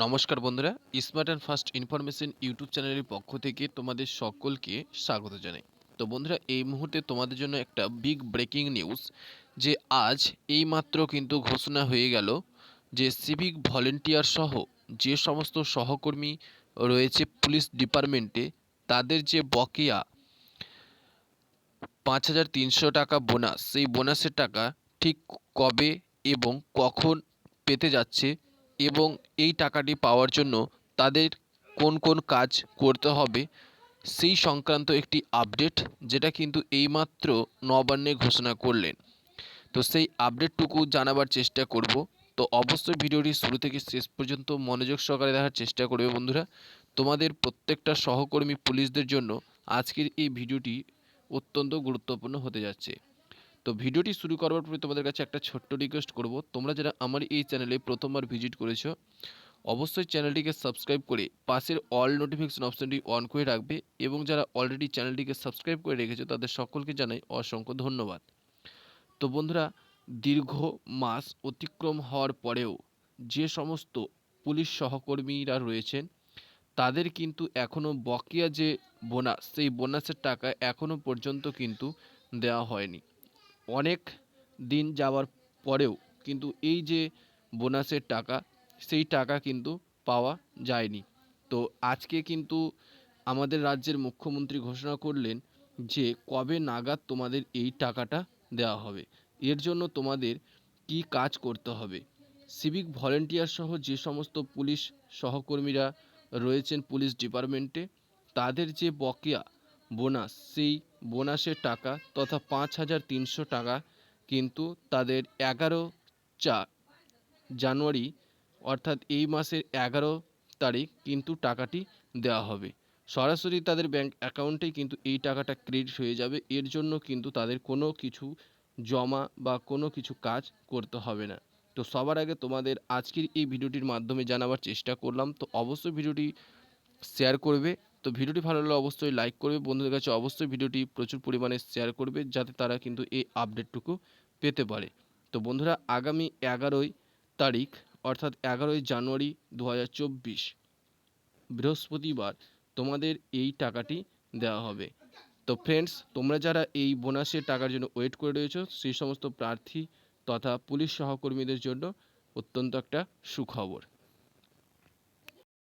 নমস্কার বন্ধুরা smart and fast information YouTube চ্যানেলের পক্ষ থেকে তোমাদের সকলকে স্বাগত জানাই। তো বন্ধুরা, এই মুহূর্তে তোমাদের জন্য একটা বিগ ব্রেকিং নিউজ যে আজ এইমাত্র কিন্তু ঘোষণা হয়ে গেল যে সিভিক ভলেন্টিয়ার সহ যে সমস্ত সহকর্মী রয়েছে পুলিশ ডিপার্টমেন্টে, তাদের যে বকেয়া পাঁচ হাজার তিনশো টাকা বোনাস, সেই বোনাসের টাকা ঠিক কবে এবং কখন পেতে যাচ্ছে এবং এই টাকাটি পাওয়ার জন্য তাদের কোন কোন কাজ করতে হবে, সেই সংক্রান্ত একটি আপডেট যেটা কিন্তু এইমাত্র নবান্নে ঘোষণা করলেন। তো সেই আপডেটটুকু জানাবার চেষ্টা করব। তো অবশ্যই ভিডিওটি শুরু থেকে শেষ পর্যন্ত মনোযোগ সহকারে দেখার চেষ্টা করবে বন্ধুরা। তোমাদের প্রত্যেকটা সহকর্মী পুলিশদের জন্য আজকের এই ভিডিওটি অত্যন্ত গুরুত্বপূর্ণ হতে যাচ্ছে। তো ভিডিওটি শুরু করার পরে তোমাদের কাছে একটা ছোট্ট রিকোয়েস্ট করব। তোমরা যারা আমার এই চ্যানেলে প্রথমবার ভিজিট করেছ, অবশ্যই চ্যানেলটিকে সাবস্ক্রাইব করে পাশের অল নোটিফিকেশন অপশনটি অন করে রাখবে এবং যারা অলরেডি চ্যানেলটিকে সাবস্ক্রাইব করে রেখেছো, তাদের সকলকে জানাই অসংখ্য ধন্যবাদ। তো বন্ধুরা, দীর্ঘ মাস অতিক্রম হওয়ার পরেও যে সমস্ত পুলিশ সহকর্মীরা রয়েছেন, তাদের কিন্তু এখনও বকেয়া যে বোনাস, সেই বোনাসের টাকা এখনও পর্যন্ত কিন্তু দেওয়া হয়নি। অনেক দিন যাওয়ার পরেও কিন্তু এই যে বোনাসের টাকা, সেই টাকা কিন্তু পাওয়া যায়নি। তো আজকে কিন্তু আমাদের রাজ্যের মুখ্যমন্ত্রী ঘোষণা করলেন যে কবে নাগাদ তোমাদের এই টাকাটা দেওয়া হবে। এর জন্য তোমাদের কি কাজ করতে হবে? সিভিক ভলেন্টিয়ার সহ যে সমস্ত পুলিশ সহকর্মীরা রয়েছেন পুলিশ ডিপার্টমেন্টে, তাদের যে বকেয়া বোনাস, সেই বোনাসের টাকা তথা পাঁচ হাজার তিনশো টাকা, কিন্তু তাদের এগারো চা, জানুয়ারি, অর্থাৎ এই মাসের এগারো তারিখ কিন্তু টাকাটি দেওয়া হবে। সরাসরি তাদের ব্যাংক অ্যাকাউন্টেই কিন্তু এই টাকাটা ক্রেডিট হয়ে যাবে। এর জন্য কিন্তু তাদের কোনো কিছু জমা বা কোনো কিছু কাজ করতে হবে না। তো সবার আগে তোমাদের আজকের এই ভিডিওটির মাধ্যমে জানাবার চেষ্টা করলাম। তো অবশ্যই ভিডিওটি শেয়ার করবে। তো ভিডিওটি ভালো লাগলে অবশ্যই লাইক করবে। বন্ধুদের কাছে অবশ্যই ভিডিওটি প্রচুর পরিমাণে শেয়ার করবে, যাতে তারা কিন্তু এই আপডেটটুকু পেতে পারে। তো বন্ধুরা, আগামী এগারোই তারিখ, অর্থাৎ এগারোই জানুয়ারি দু হাজার চব্বিশ, বৃহস্পতিবার তোমাদের এই টাকাটি দেওয়া হবে। তো ফ্রেন্ডস তোমরা যারা এই বোনাসের টাকার জন্য ওয়েট করে রয়েছো, সেই সমস্ত প্রার্থী তথা পুলিশ সহকর্মীদের জন্য অত্যন্ত একটা সুখবর।